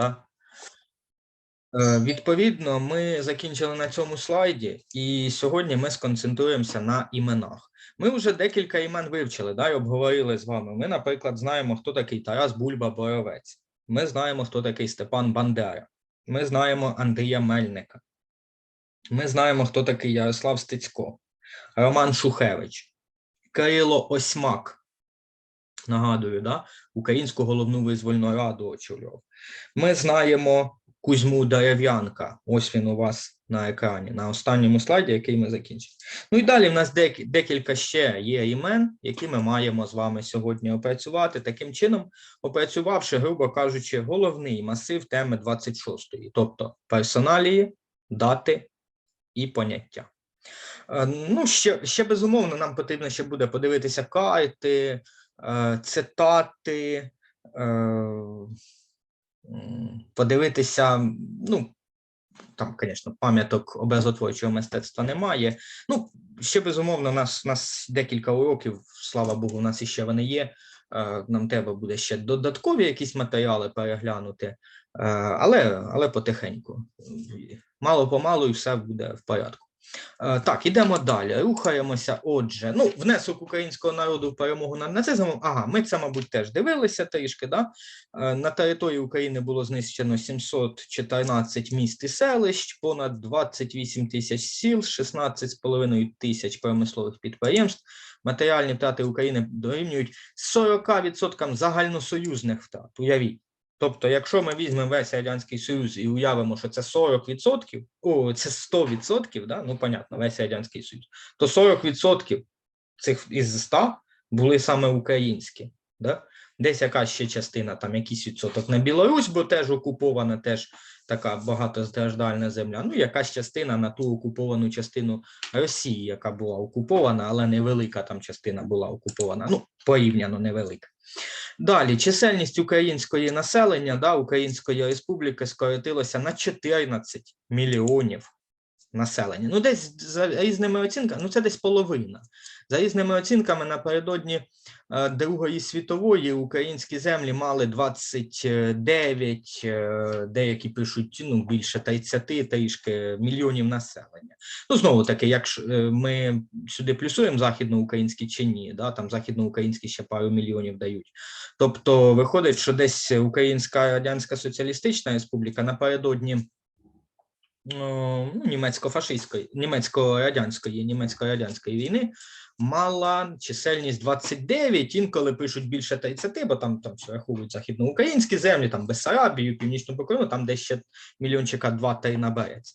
Так? Е, Відповідно, ми закінчили на цьому слайді, і сьогодні ми сконцентруємося на іменах. Ми вже декілька імен вивчили, да, і обговорили з вами. Ми, наприклад, знаємо, хто такий Тарас Бульба Боровець. Ми знаємо, хто такий Степан Бандера. Ми знаємо Андрія Мельника. Ми знаємо, хто такий Ярослав Стецько, Роман Шухевич, Кирило Осьмак. Нагадую, да? Українську головну визвольну раду очолював. Ми знаємо Кузьму Дерев'янка. Ось він у вас на екрані, на останньому слайді, який ми закінчили. Ну і далі в нас дек- декілька ще є імен, які ми маємо з вами сьогодні опрацювати. Таким чином, опрацювавши, грубо кажучи, головний масив теми 26-ї, тобто персоналії, дати і поняття. Е, Ну, ще, ще безумовно, нам потрібно ще буде подивитися карти, цитати, е, подивитися, ну, там, звісно, пам'яток образотворчого мистецтва немає. Ну, ще безумовно, у нас, у нас декілька уроків, слава Богу, у нас іще вони є. Е, Нам треба буде ще додаткові якісь матеріали переглянути, е, але, але потихеньку. Мало помалу і все буде в порядку. Е, Так, ідемо далі. Рухаємося. Отже, ну, внесок українського народу в перемогу над нацизмом. Ага, ми це, мабуть, теж дивилися трішки. Да? Е, На території України було знищено 714 міст і селищ, понад 28 тисяч сіл, 16,5 тисяч промислових підприємств. Матеріальні втрати України дорівнюють 40% загальносоюзних втрат. Уявіть. Тобто, якщо ми візьмемо весь Радянський Союз і уявимо, що це 40%, о, це 100%, да? ну, понятно, весь Радянський Союз, то 40% цих із 100 були саме українські. Да? Десь якась ще частина, там якийсь відсоток на Білорусь, бо теж окупована, теж така багатостраждальна земля. Ну, якась частина на ту окуповану частину Росії, яка була окупована, але невелика там частина була окупована. Ну, порівняно невелика. Далі, чисельність української населення, да, Української республіки скоротилася на 14 мільйонів населення. Ну, десь за різними оцінками, ну це десь половина. За різними оцінками, напередодні е, Другої світової українські землі мали 29, е, деякі пишуть ну, більше 30 трішки мільйонів населення. Ну, знову таки, якщо е, ми сюди плюсуємо західноукраїнські чи ні, да, там західноукраїнські ще пару мільйонів дають. Тобто виходить, що десь Українська Радянська Соціалістична Республіка напередодні ну, німецько-фашистської, німецько-радянської, німецько-радянської війни мала чисельність 29, інколи пишуть більше 30, бо там, там рахують західноукраїнські землі, там Бессарабію, Північну Буковину, там десь ще мільйончика 2-3 набереться.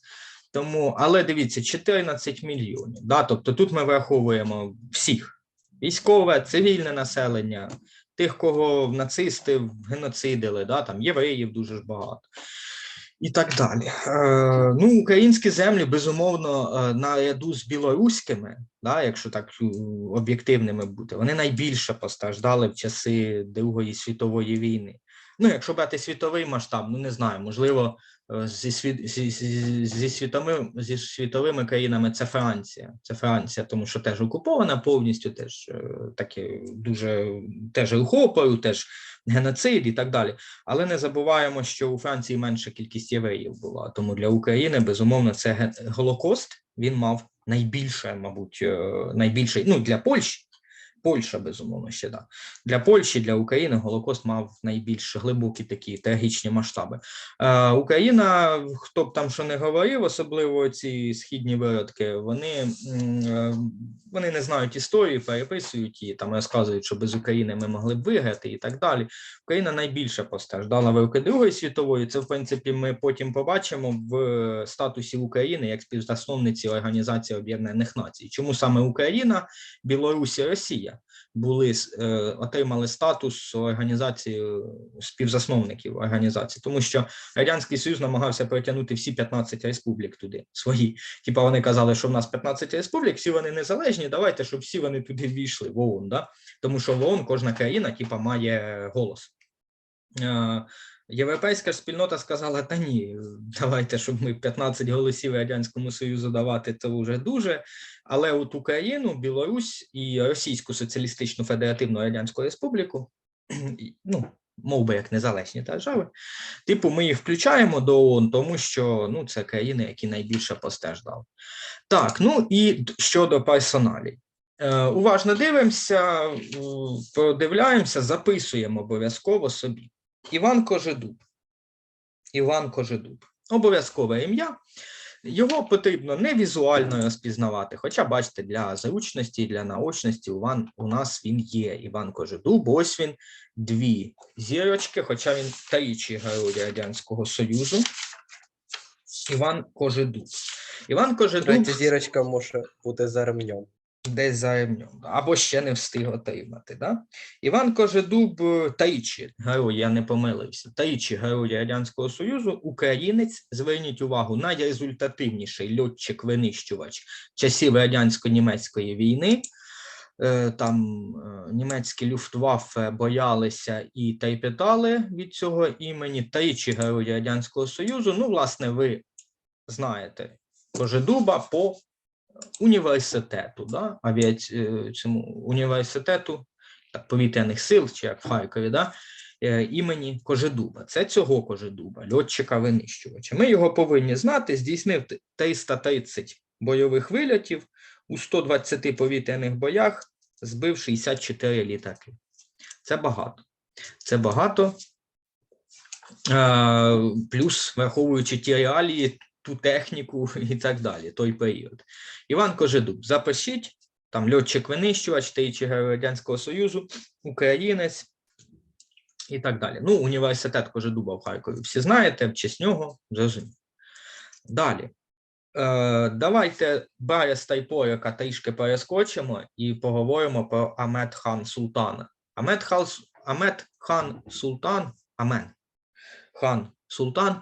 Тому, але дивіться, 14 мільйонів. Да? Тобто тут ми враховуємо всіх: військове, цивільне населення, тих, кого нацисти геноцидили, да? там євреїв дуже ж багато. І так далі. Е, ну, українські землі, безумовно, е, наряду з білоруськими, да, якщо так е, об'єктивними бути, вони найбільше постраждали в часи Другої світової війни. Ну, якщо брати світовий масштаб, ну не знаю, можливо, е, зі, світ, зі, зі, світовими, зі світовими країнами це Франція. Це Франція, тому що теж окупована повністю, теж е, таке дуже теж охопою, теж геноцид і так далі. Але не забуваємо, що у Франції менша кількість євреїв була. Тому для України, безумовно, це Голокост він мав найбільше, мабуть, е, найбільший, ну для Польщі. Польща, безумовно, ще да. Для Польщі, для України Голокост мав найбільш глибокі такі трагічні масштаби. Е, Україна, хто б там що не говорив, особливо ці східні виродки, вони, е, вони не знають історії, переписують її, там розказують, що без України ми могли б виграти і так далі. Україна найбільше постраждала в роки Другої світової. Це, в принципі, ми потім побачимо в статусі України як співзасновниці Організації Об'єднаних Націй. Чому саме Україна, Білорусь і Росія були е, отримали статус організації е, співзасновників організації, тому що Радянський Союз намагався притягнути всі 15 республік туди свої. Типа вони казали, що в нас 15 республік, всі вони незалежні. Давайте, щоб всі вони туди ввійшли в ООН, да? тому що в ООН кожна країна типа має голос. Е, Європейська спільнота сказала: та ні, давайте, щоб ми 15 голосів Радянському Союзу давати, це вже дуже. Але от Україну, Білорусь і Російську Соціалістичну Федеративну Радянську Республіку, ну, мов би як незалежні держави. Типу, ми їх включаємо до ООН, тому що ну, це країни, які найбільше постраждали. Так, ну і щодо персоналів. Е, уважно дивимося, продивляємося, записуємо обов'язково собі. Іван Кожедуб. Іван Кожедуб. Обов'язкове ім'я. Його потрібно не візуально розпізнавати, хоча, бачите, для зручності, для наочності у, у нас він є. Іван Кожедуб, ось він, дві зірочки, хоча він тричі герой Радянського Союзу. Іван Кожедуб. Іван Кожедуб Третя зірочка може бути за ремнем. Десь за або ще не встиг отримати. Да? Іван Кожедуб е, Таїчі, герой, я не помилився. Таїчі, герой Радянського Союзу, українець, зверніть увагу, найрезультативніший льотчик-винищувач часів радянсько-німецької війни. Е, Там е, німецькі люфтваффе боялися і трепетали від цього імені. Таїчі, герой Радянського Союзу. Ну, власне, ви знаєте Кожедуба по університету, да, авіаці... е, університету так, повітряних сил, чи як в Харкові, да, е, імені Кожедуба. Це цього Кожедуба, льотчика винищувача. Ми його повинні знати, здійснив 330 бойових вильотів у 120 повітряних боях, збив 64 літаки. Це багато. Це багато. Е, Плюс, враховуючи ті реалії, ту техніку і так далі, той період. Іван Кожедуб, запишіть, там льотчик-винищувач, тричі Радянського Союзу, українець і так далі. Ну, університет Кожедуба в Харкові всі знаєте, в честь нього зрозуміло. Далі. Е, давайте Береста і Поряка трішки перескочимо і поговоримо про Амет хан Султана. Амет хан, Амет хан Султан, Амен. Хан Султан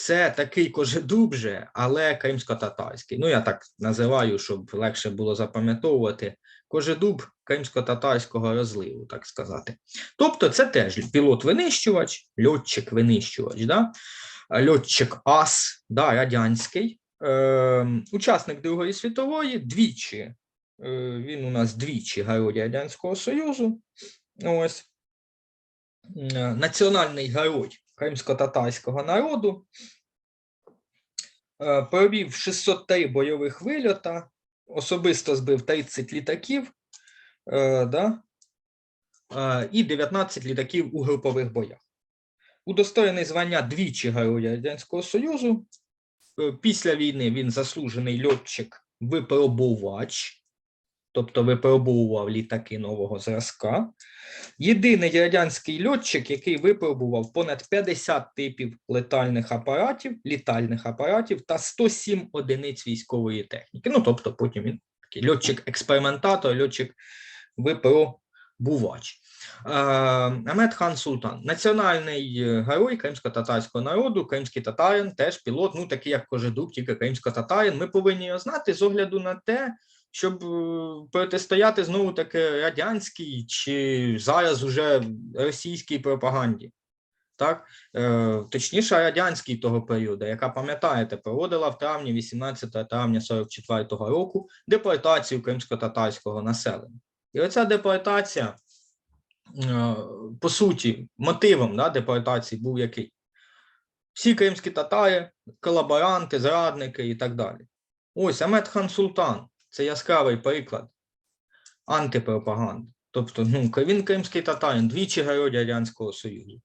це такий кожедуб же, але кримсько-татарський. Ну, я так називаю, щоб легше було запам'ятовувати. Кожедуб кримсько-татарського розливу, так сказати. Тобто, це теж пілот-винищувач, льотчик-винищувач, да? льотчик ас, да, радянський, е, учасник Другої світової, двічі. Е, він у нас двічі герой Радянського Союзу. Ось. Е, Національний герой кримсько-татарського народу. Е, Провів 603 бойових вильота, особисто збив 30 літаків, е, да? е, і 19 літаків у групових боях. Удостоєний звання двічі Героя Радянського Союзу. Після війни він заслужений льотчик-випробувач, тобто випробовував літаки нового зразка. Єдиний радянський льотчик, який випробував понад 50 типів летальних апаратів, літальних апаратів та 107 одиниць військової техніки. Ну, тобто, потім він такий льотчик-експериментатор, льотчик-випробувач. Е, Амет Хан Султан, національний е, герой кримсько-татарського народу, кримський татарин, теж пілот, ну такий як Кожедуб, тільки кримсько-татарин. Ми повинні його знати з огляду на те, щоб е, протистояти знову таки радянській чи зараз уже російській пропаганді. Так, е, точніше, радянській того періоду, яка пам'ятаєте, проводила в травні, 18 травня 44-го року депортацію кримсько-татарського населення. І оця депортація, е, по суті, мотивом да, депортації був який? Всі кримські татари, колаборанти, зрадники і так далі. Ось Амет Хан Султан це яскравий приклад антипропаганди. Тобто, ну, він кримський татарин, двічі герой Радянського Союзу.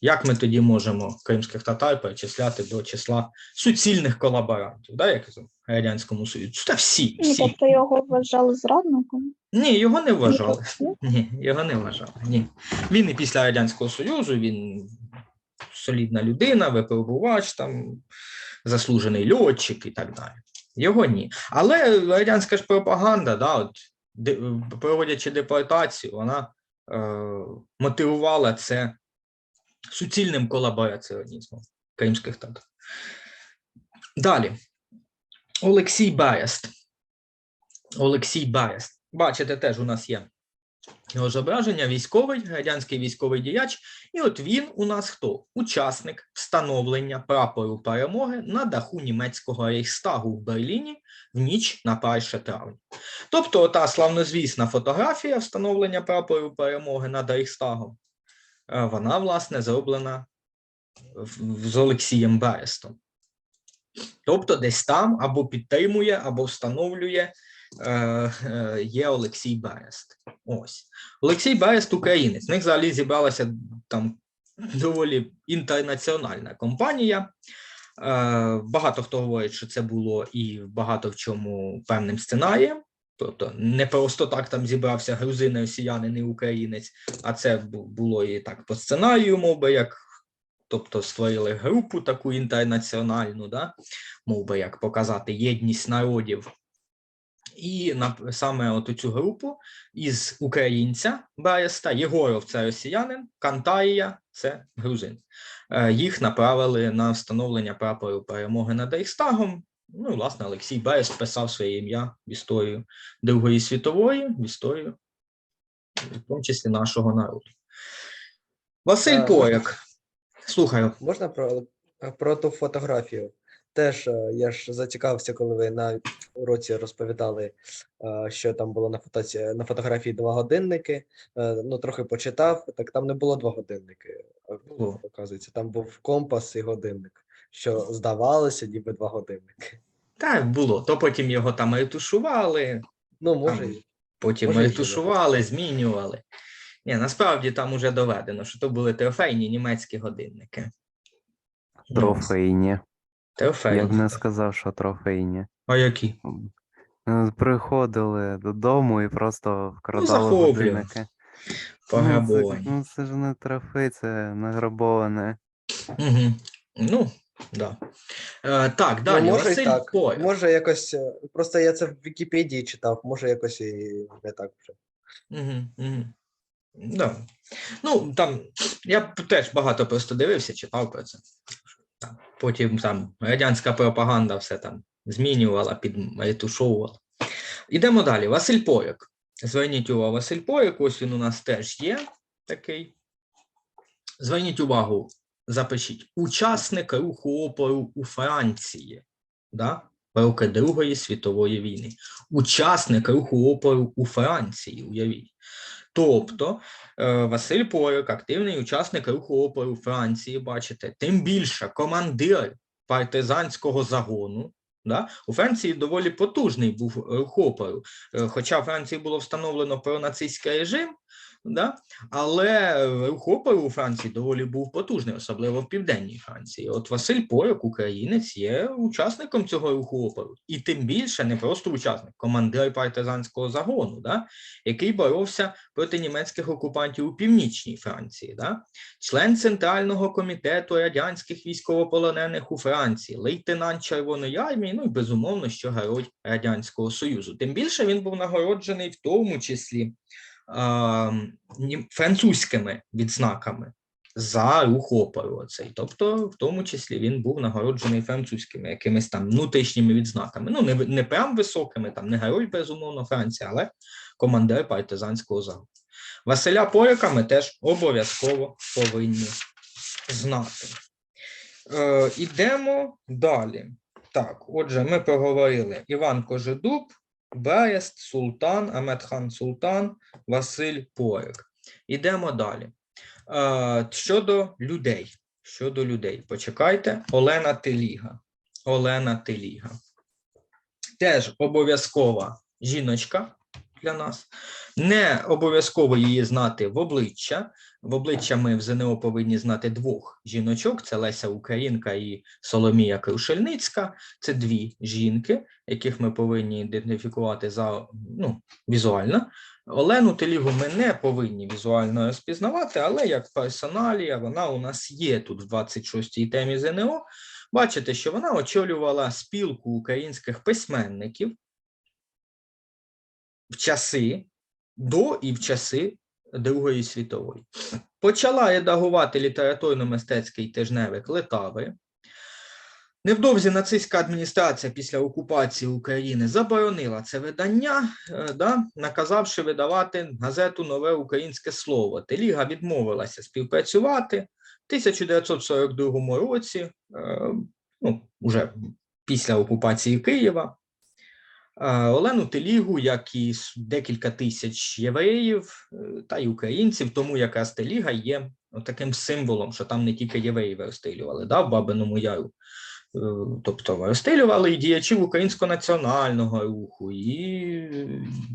Як ми тоді можемо кримських татар перечисляти до числа суцільних колаборантів, да, як в Радянському Союзі? Та всі, Ну, всі. тобто його вважали зрадником. Ні, його не вважали. Ні, його не вважали. Ні. Він і після Радянського Союзу, він солідна людина, випробувач, там, заслужений льотчик і так далі. Його ні. Але радянська ж пропаганда, да, от, проводячи депортацію, вона е, мотивувала це суцільним колабораціонізмом кримських татар. Далі. Олексій Берест. Олексій Берест. Бачите, теж у нас є його зображення, військовий, радянський військовий діяч. І от він у нас хто? Учасник встановлення прапору перемоги на даху німецького Рейхстагу в Берліні в ніч на 1 травня. Тобто, та славнозвісна фотографія встановлення прапору перемоги над Рейхстагом. е, вона, власне, зроблена з Олексієм Берестом. Тобто, десь там або підтримує, або встановлює є Олексій Берест. Ось. Олексій Берест українець. В них взагалі зібралася там доволі інтернаціональна компанія. Е, Багато хто говорить, що це було і багато в чому певним сценарієм. Тобто не просто так там зібрався грузин, росіянин і українець, а це було і так по сценарію, мов би, як тобто створили групу таку інтернаціональну, да? мов би, як показати єдність народів. І на, саме от цю групу із українця Береста, Єгоров це росіянин, Кантаїя це грузин. Е, Їх направили на встановлення прапору перемоги над Рейхстагом. Ну, і, власне, Олексій Берест писав своє ім'я в історію Другої світової, в історію, в тому числі нашого народу. Василь Е, Пояк. Слухаю. Можна про, про ту фотографію? Теж е, я ж зацікавився, коли ви на уроці розповідали, е, що там було на фотоці, на фотографії два годинники. Е, Ну, трохи почитав, так там не було два годинники. Було. Оказується, там був компас і годинник, що здавалося, ніби два годинники. Так, було. То потім його там ретушували, Ну, може, Там потім Може, і ретушували, змінювали. Ні, насправді там уже доведено, що то були трофейні німецькі годинники. Трофейні. Я б не сказав, що трофейні. А які? Е, Приходили додому і просто вкрадали захоплювали. годинники. Ну, це, ну це ж не трофей, це награбоване. Угу. Ну, да. Е, так, далі. ну, може Василь і так. Пояк. Може, якось. е, Просто я це в Вікіпедії читав, може, якось і не так вже. Угу, угу. Да. Ну, там, я б теж багато просто дивився, читав про це. Потім там радянська пропаганда все там змінювала, підретушовувала. Ідемо далі. Василь Пояк. Зверніть увагу, Василь Пояк, ось він у нас теж є такий. Зверніть увагу, запишіть. Учасник руху опору у Франції. Да? роки Другої світової війни. Учасник руху опору у Франції, уявіть. Тобто е, Василь Порик, активний учасник руху опору Франції, бачите, тим більше командир партизанського загону. Да? У Франції доволі потужний був рух опору, Е, хоча в Франції було встановлено пронацистський режим, да? але рух опору у Франції доволі був потужний, особливо в південній Франції. От Василь Поляк, українець, є учасником цього руху опору, і тим більше не просто учасник, командир партизанського загону, да? який боровся проти німецьких окупантів у північній Франції, да? член Центрального комітету радянських військовополонених у Франції, лейтенант Червоної армії, ну і безумовно, що герой Радянського Союзу. Тим більше він був нагороджений в тому числі французькими відзнаками за рух опору. Оцей. Тобто, в тому числі він був нагороджений французькими якимись там внутрішніми відзнаками. Ну, не, не прям високими, там не герой, безумовно, Франції, але командир партизанського загону. Василя Поляка ми теж обов'язково повинні знати. Е, ідемо далі. Так, отже, ми проговорили Іван Кожедуб, Берест, Султан, Аметхан Султан, Василь Поляк. Ідемо далі. Е, щодо людей. Щодо людей, почекайте. Олена Теліга. Олена Теліга. Теж обов'язкова жіночка для нас. Не обов'язково її знати в обличчя. В обличчя ми в ЗНО повинні знати двох жіночок: це Леся Українка і Соломія Крушельницька. Це дві жінки, яких ми повинні ідентифікувати за ну, візуально. Олену Телігу ми не повинні візуально розпізнавати, але як персоналія вона у нас є тут в 26-й темі ЗНО. Бачите, що вона очолювала спілку українських письменників в часи до і в часи Другої світової. Почала редагувати літературно-мистецький тижневик Летави. Невдовзі нацистська адміністрація після окупації України заборонила це видання, е, да, наказавши видавати газету Нове українське слово. Теліга відмовилася співпрацювати. В 1942 році, е, ну, уже після окупації Києва, Олену Телігу, як і декілька тисяч євреїв е, та й українців, тому якраз Теліга є таким символом, що там не тільки євреї розстрілювали, да, в Бабиному Яру. Е, Тобто розстрілювали і діячів українського національного руху, і е,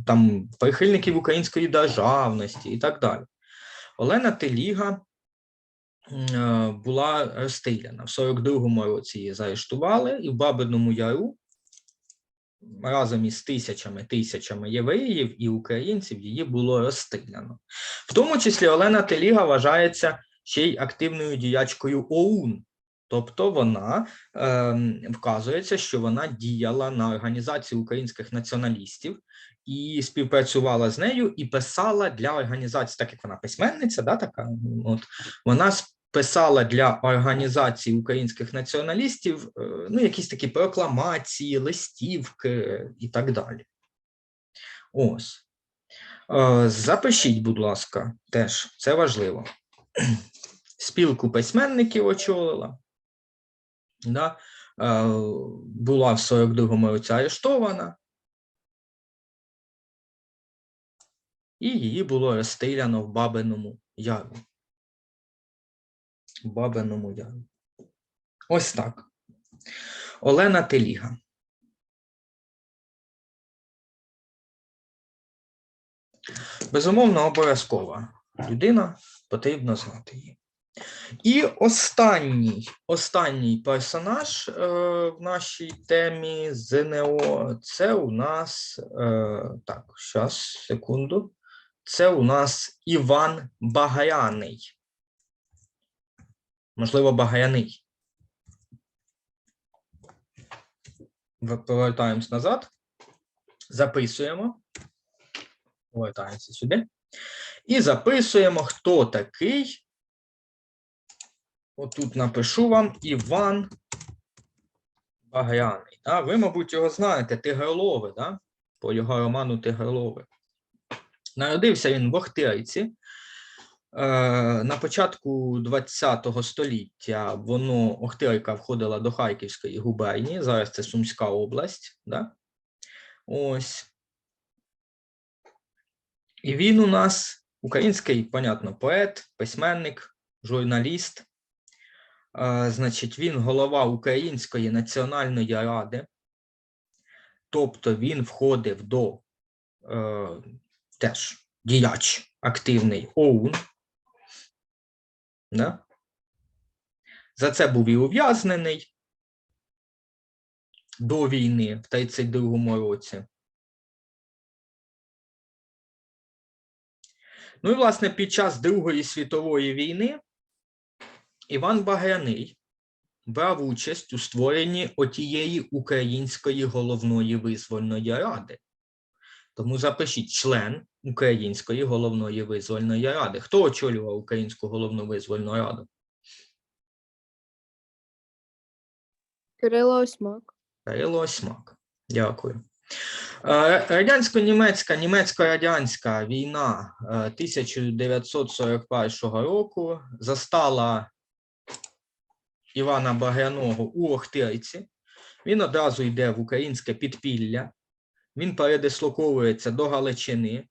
там прихильників української державності і так далі. Олена Теліга була розстріляна. В 42-му році її заарештували, і в Бабиному Яру разом із тисячами тисячами євреїв і українців її було розстріляно. В тому числі Олена Теліга вважається ще й активною діячкою ОУН. Тобто вона ем, вказується, що вона діяла на організацію українських націоналістів і співпрацювала з нею і писала для організації, так як вона письменниця, да, така, от, вона писала для організації українських націоналістів е, ну, якісь такі прокламації, листівки і так далі. Ось. Е, Запишіть, будь ласка, теж це важливо. Спілку письменників очолила. Да? Е, Була в 42-му році арештована. І її було розстріляно в Бабиному Яру. Бабиному Яру. Ось так. Олена Теліга. Безумовно, обов'язкова людина, потрібно знати її. І останній, останній персонаж е, в нашій темі ЗНО це у нас е, так, зараз, секунду. Це у нас Іван Багряний. Можливо, Багряний. Повертаємось назад. Записуємо. Повертаємося сюди. І записуємо, хто такий. Отут напишу вам Іван Багряний. Да? Ви, мабуть, його знаєте, Тигролови, да? по його роману Тигролови. Народився він в Охтирці. Е, на початку ХХ століття воно Охтирка входила до Харківської губернії, зараз це Сумська область. Да? Ось. І він у нас український, понятно, поет, письменник, журналіст. Е, Значить, він голова Української національної ради, тобто він входив до е, теж діяч активний ОУН. Да? За це був і ув'язнений до війни в 32-му році. Ну і, власне, під час Другої світової війни Іван Багряний брав участь у створенні отієї Української головної визвольної ради. Тому запишіть член Української головної визвольної ради. Хто очолював Українську головну визвольну раду? Кирило Осьмак. Кирило Осьмак. Дякую. Е, Радянсько-німецька, німецько-радянська війна е, 1941 року застала Івана Багряного у Охтирці. Він одразу йде в українське підпілля. Він передислоковується до Галичини,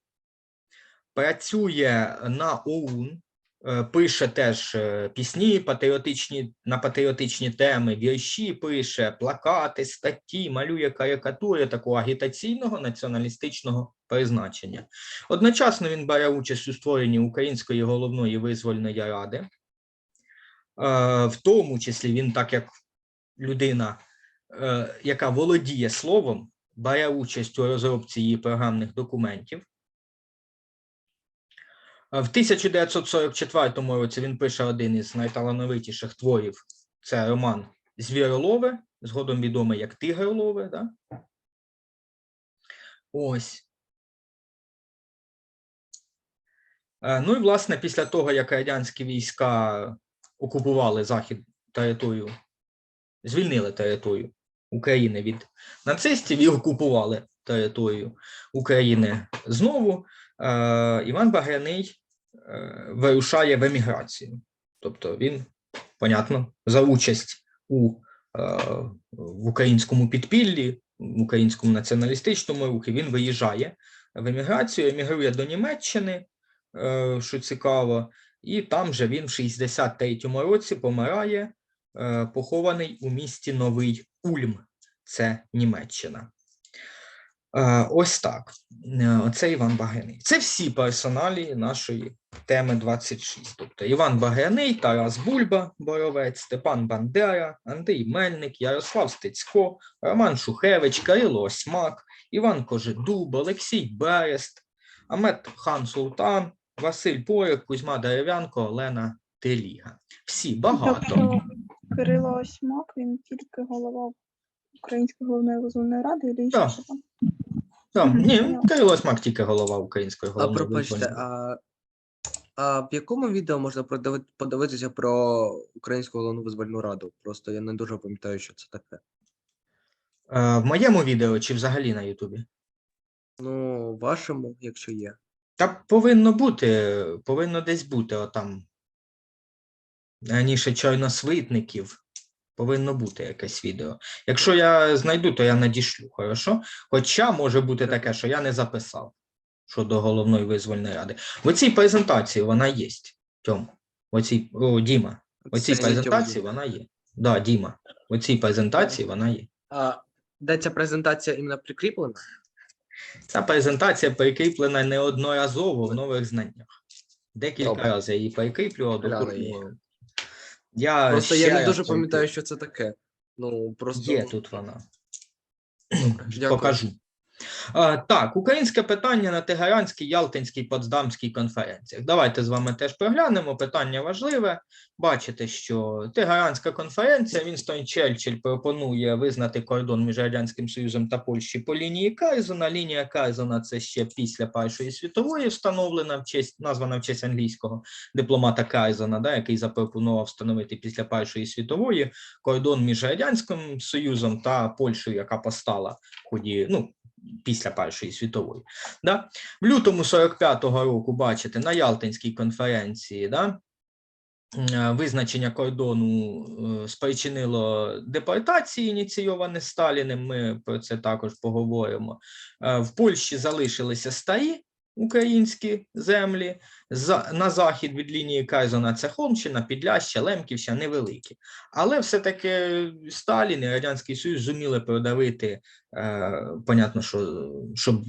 працює на ОУН, е, пише теж е, пісні патріотичні на патріотичні теми, вірші пише, плакати, статті, малює карикатури такого агітаційного націоналістичного призначення. Одночасно він бере участь у створенні Української головної визвольної ради. Е, В тому числі він, так як людина, яка володіє словом, бере участь у розробці її програмних документів. В 1944 році він пише один із найталановитіших творів. Це роман Звіролове, згодом відомий як Тигролове. Да? Ось. Е, Ну і, власне, після того, як радянські війська окупували захід територію, звільнили територію України від нацистів і окупували територію України знову, е, Іван Багряний е, вирушає в еміграцію. Тобто він, понятно, за участь у е, в українському підпіллі, в українському націоналістичному рухі, він виїжджає в еміграцію, емігрує до Німеччини, що цікаво, і там же він в 63-му році помирає, похований у місті Новий Ульм, це Німеччина. Е, Ось так. Е, Оце Іван Багряний. Це всі персоналі нашої теми 26. Тобто Іван Багряний, Тарас Бульба, Боровець, Степан Бандера, Андрій Мельник, Ярослав Стецько, Роман Шухевич, Кирило Осьмак, Іван Кожедуб, Олексій Берест, Амет Хан Султан, Василь Порик, Кузьма Дерев'янко, Олена Теліга. Всі багато. Кирило Осьмак, він тільки голова Української головної визвольної ради, і Так. ще там. Там, ні, Кирило Осьмак тільки голова української А головної пробачте, визвольної. а, а в якому відео можна продиви- подивитися про Українську головну визвольну раду? Просто я не дуже пам'ятаю, що це таке. Е, В моєму відео чи взагалі на Ютубі? Ну, вашому, якщо є. Та повинно бути, повинно десь бути отам. Раніше чорносвитників. Повинно бути якесь відео. Якщо я знайду, то я надішлю, хорошо? Хоча може бути таке, що я не записав щодо головної визвольної ради. В оцій презентації вона є. Тьом. В оцій, о, Діма. В Тьома презентації вона є. Да, Діма. В оцій презентації вона є. А де ця презентація іменно прикріплена? Ця презентація прикріплена неодноразово в нових знаннях. Декілька разів я її прикріплював, Гляну її. Я Просто ще я не дуже пам'ятаю, що це таке. Ну, просто Є тут вона. Дякую. Покажу. Так, українське питання на Тегеранській, Ялтинській, Потсдамській конференціях. Давайте з вами теж проглянемо. Питання важливе. Бачите, що Тегеранська конференція, Вінстон Черчилль пропонує визнати кордон між Радянським Союзом та Польщею по лінії Кайзена. Лінія Кайзена це ще після Першої світової встановлена в честь, названа в честь англійського дипломата Кайзена, да, який запропонував встановити після Першої світової кордон між Радянським Союзом та Польщею, яка постала в ході, ну, після Першої світової. Да? В лютому 45-го року, бачите, на Ялтинській конференції, да, е, визначення кордону е, спричинило депортації, ініційовані Сталіним. Ми про це також поговоримо. Е, В Польщі залишилися старі українські землі. За, на захід від лінії Кайзена це Холмщина, Підляща, Лемківщина невеликі. Але все-таки Сталін і Радянський Союз зуміли продавити, е, понятно, що щоб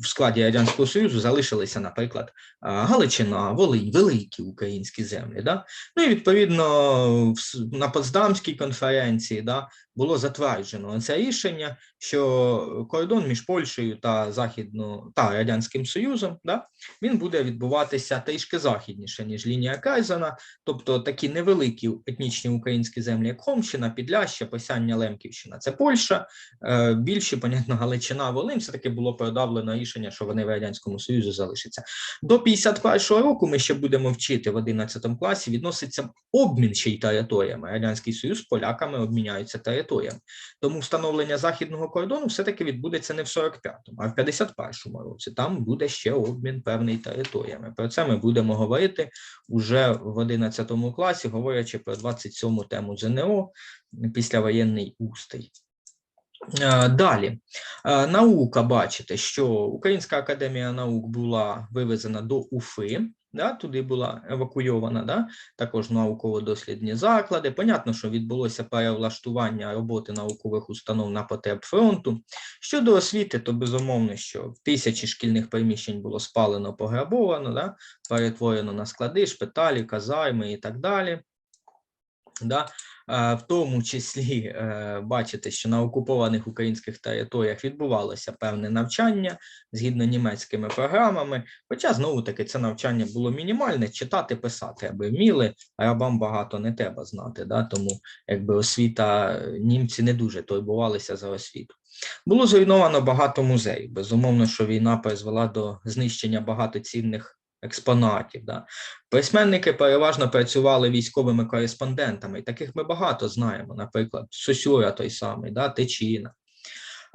в складі Радянського Союзу залишилися, наприклад, е, Галичина, Волинь, великі українські землі. Да? Ну і відповідно на Потсдамській конференції да, було затверджено це рішення, що кордон між Польщею та Західно та Радянським Союзом да, він буде відбуватися трішки західніше, ніж лінія Кайзена, тобто такі невеликі етнічні українські землі, як Хомщина, Підляща, Посяння, Лемківщина, це Польща. Е, Більші, понятно, Галичина, Волинь, все таки було продавлено рішення, що вони в радянському союзі залишаться. До 51-го року ми ще будемо вчити в 11 класі. Відноситься обмін ще й територіями. Радянський Союз з поляками обміняються територіями. Тому встановлення західного кордону все-таки відбудеться не в 45-му, а в 51-му році. Там буде ще обмін певний територіями. Про це ми будемо говорити уже в 11 класі, говорячи про 27-му тему ЗНО післявоєнний устрій. Е, Далі, Е, наука, бачите, що Українська академія наук була вивезена до Уфи, да, туди була евакуйована, да, також науково-дослідні заклади. Понятно, що відбулося перевлаштування роботи наукових установ на потреб фронту. Щодо освіти, то безумовно, що тисячі шкільних приміщень було спалено, пограбовано, да, перетворено на склади, шпиталі, казарми і так далі. Да? Е, В тому числі е, бачите, що на окупованих українських територіях відбувалося певне навчання згідно німецькими програмами. Хоча знову таки це навчання було мінімальне, читати, писати, аби вміли, рабам багато не треба знати. Да? Тому якби освіта е, німці не дуже турбувалися за освіту. Було зруйновано багато музеїв. Безумовно, що війна призвела до знищення багато цінних експонатів. Да? Письменники переважно працювали військовими кореспондентами, таких ми багато знаємо, наприклад, Сосюра той самий, да, Тичина.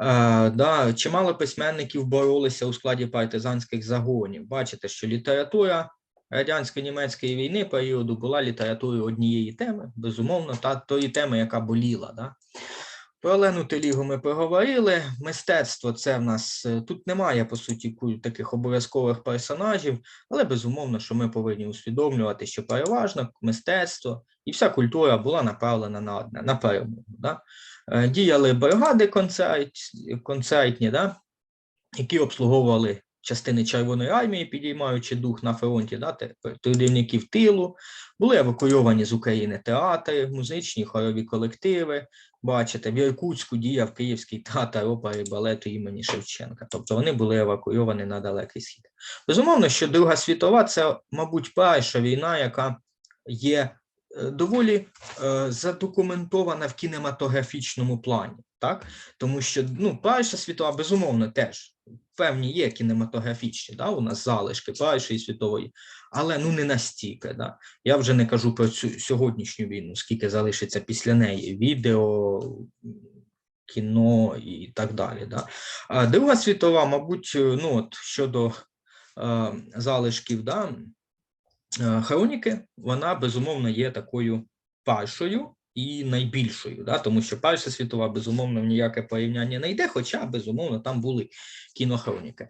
Е, да, чимало письменників боролися у складі партизанських загонів. Бачите, що література радянсько-німецької війни періоду була літературою однієї теми, безумовно, та тої теми, яка боліла. Да? Про Олену Телігу ми поговорили. Мистецтво це в нас е, тут немає по суті таких обов'язкових персонажів, але безумовно, що ми повинні усвідомлювати, що переважно мистецтво і вся культура була направлена на одне на перемогу. Да? Е, Діяли бригади концерт, концертні, да? які обслуговували частини Червоної армії, підіймаючи дух на фронті, да? трудівників тилу, були евакуйовані з України театри, музичні хорові колективи. Бачите, в Іркутську діяв Київський театр опери балету імені Шевченка. Тобто вони були евакуйовані на далекий схід. Безумовно, що Друга світова це, мабуть, перша війна, яка є е, доволі е, задокументована в кінематографічному плані, так? Тому що ну, Перша світова, безумовно, теж певні є кінематографічні, да, у нас залишки Першої світової, але ну не настільки. Да. Я вже не кажу про цю сьогоднішню війну, скільки залишиться після неї відео, кіно і так далі. Да. А Друга світова, мабуть, е, ну от щодо е, залишків да, е, хроніки, вона безумовно є такою першою і найбільшою, да, тому що Перша світова, безумовно, в ніяке порівняння не йде, хоча, безумовно, там були кінохроніки.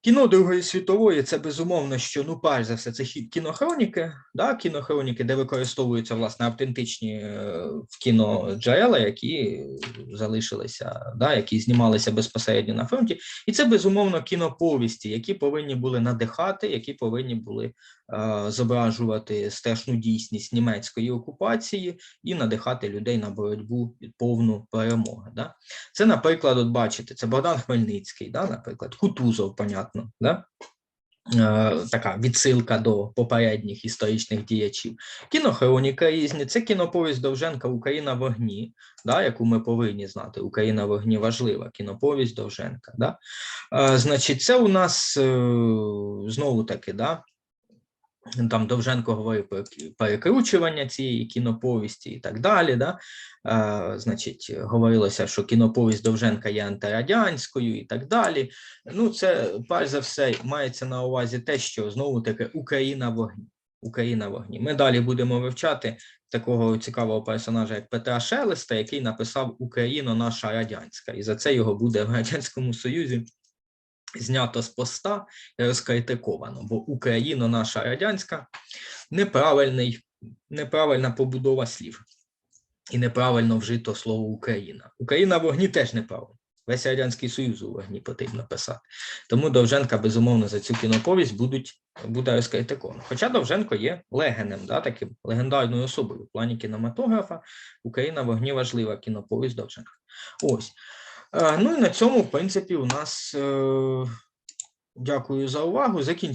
Кіно Другої світової це безумовно, що ну, перш за все, це кінохроніки, да, кінохроніки, де використовуються власне автентичні е, в кіно джерела, які залишилися, да, які знімалися безпосередньо на фронті. І це безумовно кіноповісті, які повинні були надихати, які повинні були е, зображувати страшну дійсність німецької окупації і надихати людей на боротьбу і повну перемогу. Да? Це, наприклад, от бачите, це Богдан Хмельницький, да, наприклад, Кутузов, понятно, да? Е, така відсилка до попередніх історичних діячів. Кінохроніка різні, це кіноповість Довженка Україна в огні, да, яку ми повинні знати. Україна в огні важлива, кіноповість Довженка. Да? Е, значить, це у нас е, знову таки, да, там Довженко про перекручування цієї кіноповісті і так далі. Да? Е, значить, говорилося, що кіноповість Довженка є антирадянською і так далі. Ну, це перш за все мається на увазі те, що знову таки Україна вогні. Україна вогні. Ми далі будемо вивчати такого цікавого персонажа, як Петра Шелеста, який написав Україна наша радянська, і за це його буде в Радянському Союзі знято з поста розкритиковано, бо Україна наша радянська неправильний, неправильна побудова слів і неправильно вжито слово Україна. Україна в вогні теж неправильно. Весь Радянський Союз у вогні потрібно писати. Тому Довженка, безумовно, за цю кіноповість будуть, буде розкритиковано. Хоча Довженко є легенем, да, таким легендарною особою в плані кінематографа. Україна в вогні важлива кіноповість Довженка. Ось. Е, Ну і на цьому, в принципі, у нас е, дякую за увагу.